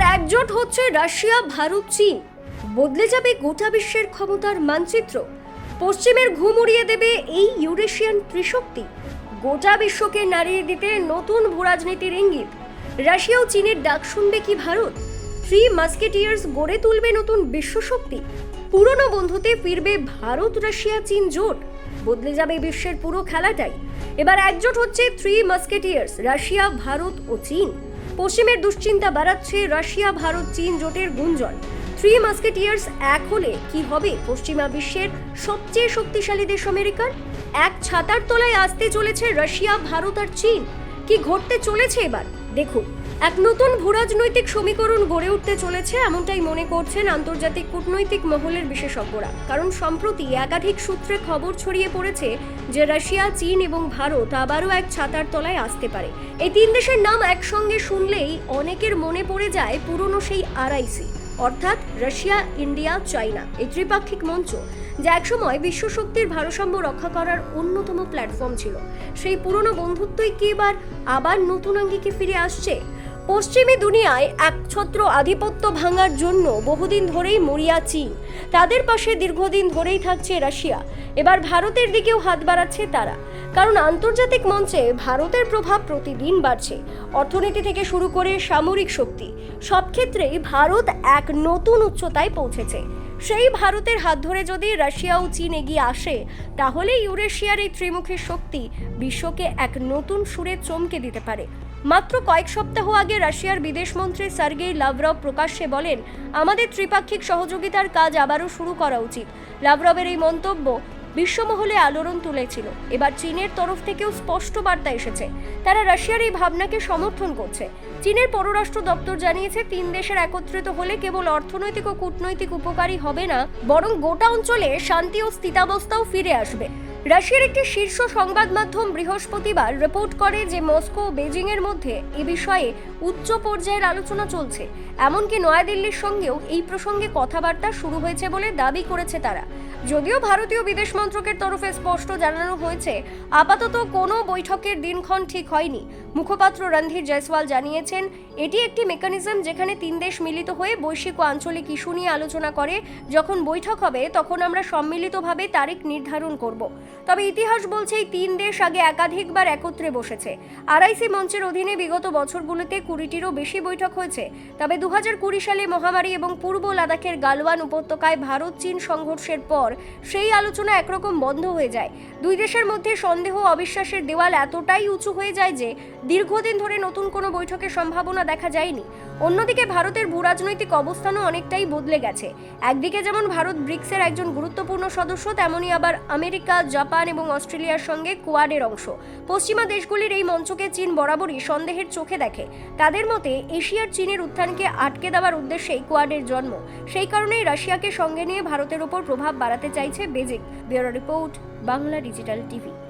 এবার একজোট হচ্ছে রাশিয়া, ভারত, চীন। বদলে যাবে গোটা বিশ্বের ক্ষমতার মানচিত্র। পশ্চিমের ঘুম উড়িয়ে দেবে এই ইউরেশিয়ান ত্রিশক্তি। গোটা বিশ্বকে নাড়িয়ে দিতে নতুন ভূরাজনীতির ইঙ্গিত। রাশিয়া ও চীনের ডাক শুনবে কি ভারত? থ্রি মাস্কেটিয়ার্স গড়ে তুলবে নতুন বিশ্বশক্তি। পুরনো বন্ধুতে ফিরবে ভারত, রাশিয়া, চীন জোট। বদলে যাবে বিশ্বের পুরো খেলাটাই। এবার একজোট হচ্ছে থ্রি মাস্কেটিয়ার্স রাশিয়া, ভারত ও চীন। পশ্চিমের দুশ্চিন্তা বাড়াচ্ছে রাশিয়া, ভারত, চীন জোটের গুঞ্জন। থ্রি মাস্কেটিয়ার্স এক হলে কি হবে? পশ্চিমা বিশ্বের সবচেয়ে শক্তিশালী দেশ আমেরিকার? এক ছাতার তলায় আসতে চলেছে রাশিয়া, ভারত আর চীন। কি ঘটতে চলেছে এবার? দেখুন। এক নতুন ভূরাজনৈতিক সমীকরণ গড়ে উঠতে চলেছে, এমনটাই মনে করছেন আন্তর্জাতিক কূটনৈতিক মহলের বিশেষজ্ঞরা। কারণ সম্প্রতি একাধিক সূত্রে খবর ছড়িয়ে পড়েছে যে রাশিয়া, চীন এবং ভারত আবারও এক ছাতার তলায় আসতে পারে। এই তিন দেশের নাম একসঙ্গে শুনলেই অনেকের মনে পড়ে যায় পুরনো সেই আরআইসি, অর্থাৎ রাশিয়া, ইন্ডিয়া চাইনা এই ত্রিপাক্ষিক মঞ্চ, যা একসময় বিশ্বশক্তির ভারসাম্য রক্ষা করার অন্যতম প্ল্যাটফর্ম ছিল। সেই পুরনো বন্ধুত্বই কি এবার আবার নতুন আঙ্গিকে ফিরে আসছে? পশ্চিমী দুনিয়ায় একছত্র আধিপত্য ভাঙার জন্য বহুদিন ধরেই মরিয়া চীন। তাদের পাশে দীর্ঘদিন ধরেই থাকছে রাশিয়া। এবার ভারতের দিকেও হাত বাড়াচ্ছে তারা। কারণ আন্তর্জাতিক মঞ্চে ভারতের প্রভাব প্রতিদিন বাড়ছে। অর্থনীতি থেকে শুরু করে সামরিক শক্তি, সব ক্ষেত্রেই ভারত এক নতুন উচ্চতায় পৌঁছেছে। সেই ভারতের হাত ধরে যদি রাশিয়া ও চীন এগিয়ে আসে তাহলে ইউরেশিয়ার এই ত্রিমুখী শক্তি বিশ্বকে এক নতুন সুরে চমকে দিতে পারে। মাত্র কয়েক সপ্তাহ আগে রাশিয়ার বিদেশমন্ত্রী সার্গেই লাভরভ প্রকাশ্যে বলেন, আমাদের ত্রিপাক্ষিক সহযোগিতার কাজ আবারও শুরু করা উচিত। লাভরভের এই মন্তব্য বিশ্বমহলে আলোড়ন তুলেছিল। এবার চীনের তরফ থেকেও স্পষ্ট বার্তা এসেছে, তারা রাশিয়ার এই ভাবনাকে সমর্থন করছে। চীনের পররাষ্ট্র দপ্তর জানিয়েছে, তিন দেশের একত্রিত হলে কেবল অর্থনৈতিক ও কূটনৈতিক উপকারী হবে না, বরং গোটা অঞ্চলে শান্তি ও স্থিতাবস্থাও ফিরে আসবে। রাশিয়ার একটি শীর্ষ সংবাদ মাধ্যম বৃহস্পতিবার রিপোর্ট করে যে মস্কো ও বেজিং এর মধ্যে এ বিষয়ে উচ্চ পর্যায়ের আলোচনা চলছে। এমনকি নয়াদিল্লির সঙ্গেও এই প্রসঙ্গে কথাবার্তা শুরু হয়েছে বলে দাবি করেছে তারা। যদিও ভারতীয় বিদেশ মন্ত্রকের তরফে স্পষ্ট জানানো হয়েছে, আপাতত কোনো বৈঠকের দিনক্ষণ ঠিক হয়নি। মুখপাত্র রণধীর জয়সওয়াল জানিয়েছেন, এটি একটি মেকানিজম যেখানে তিন দেশ মিলিত হয়ে বৈশ্বিক ও আঞ্চলিক ইস্যু নিয়ে আলোচনা করে, যখন বৈঠক হবে তখন আমরা সম্মিলিতভাবে তারিখ নির্ধারণ করব। তবে ইতিহাস বলছে এই তিন দেশ আগে একাধিকবার একত্রে বসেছে। আরআইসি মঞ্চের অধীনে বিগত বছরগুলোতে কুড়িটিরও বেশি বৈঠক হয়েছে। তবে দু সালে মহামারী এবং পূর্ব লাদাখের গালওয়ান উপত্যকায় ভারত চীন সংঘর্ষের পর সেই আলোচনা একরকম বন্ধ হয়ে যায়। দুই দেশের মধ্যে সন্দেহ অবিশ্বাসের দেওয়াল এতটাই উঁচু হয়ে যায় যে দীর্ঘদিন ধরে নতুন কোনো বৈঠকের সম্ভাবনা দেখা যায়নি। অন্যদিকে ভারতের ভূরাজনৈতিক অবস্থানও অনেকটাই বদলে গেছে। একদিকে যেমন ভারত ব্রিক্সের একজন গুরুত্বপূর্ণ সদস্য তেমনই আবার আমেরিকা, জাপান এবং অস্ট্রেলিয়ার সঙ্গে কোয়াডের অংশ। পশ্চিমা দেশগুলির এই মঞ্চকে চীন বরাবরই সন্দেহের চোখে দেখে। তাদের মতে, এশিয়ার চীনের উত্থানকে আটকে দেওয়ার উদ্দেশ্যেই কোয়াডের জন্ম। সেই কারণেই রাশিয়াকে সঙ্গে নিয়ে ভারতের ওপর প্রভাব বাড়াতে চাইছে Beijing. Bureau report, Bangla digital TV.